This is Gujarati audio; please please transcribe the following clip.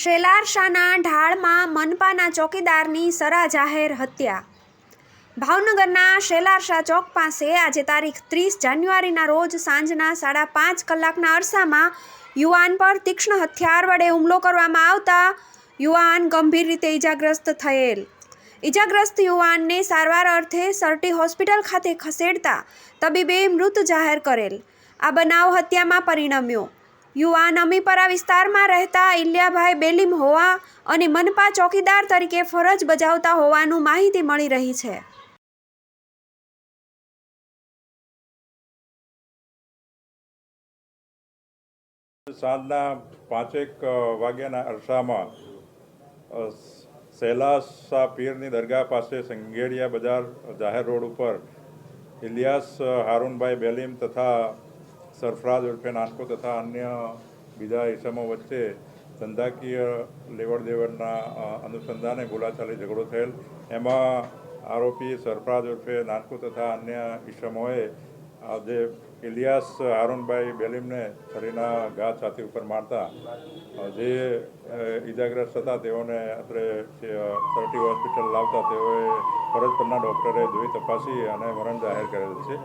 શેલારશાના ઢાળમાં મનપાના ચોકીદારની સરા જાહેર હત્યા. ભાવનગરના શેલારશા ચોક પાસે આજે તારીખ ત્રીસ જાન્યુઆરીના રોજ સાંજના સાડા પાંચ કલાકના અરસામાં યુવાન પર તીક્ષ્ણ હથિયાર વડે હુમલો કરવામાં આવતા યુવાન ગંભીર રીતે ઈજાગ્રસ્ત થયેલ. ઈજાગ્રસ્ત યુવાનને સારવાર અર્થે સરટી હોસ્પિટલ ખાતે ખસેડતા તબીબે મૃત જાહેર કરેલ. આ બનાવ હત્યામાં પરિણમ્યો. યુવાન અમીપરા વિસ્તારમાં રહેતા ઇલ્યાભાઈ બેલીમ હોવા અને મનપા ચોકીદાર તરીકે ફરજ બજાવતા હોવાનું માહિતી મળી રહી છે. સાંજના પાંચેક વાગ્યાના અરસામાં સૈલાસા પીરની દરગાહ પાસે સંઘેડિયા બજાર જાહેર રોડ ઉપર ઇલિયાસ હારૂનભાઈ બેલીમ તથા સરફરાજ ઉર્ફે નાનકો તથા અન્ય બીજા ઇસમો વચ્ચે ધંધાકીય લેવડ દેવડના અનુસંધાને બોલાચાલી ઝઘડો થયેલ. એમાં આરોપી સરફરાજ ઉર્ફે નાનકો તથા અન્ય ઈસમોએ આ જે ઇલિયાસ હારૂનભાઈ બેલીમને શરીરના ઘા છાતી ઉપર મારતા જે ઈજાગ્રસ્ત હતા તેઓને અત્રે સરટી હોસ્પિટલ લાવતા તેઓએ ફરજ પરના ડૉક્ટરે જોઈ તપાસી અને મરણ જાહેર કરેલ છે.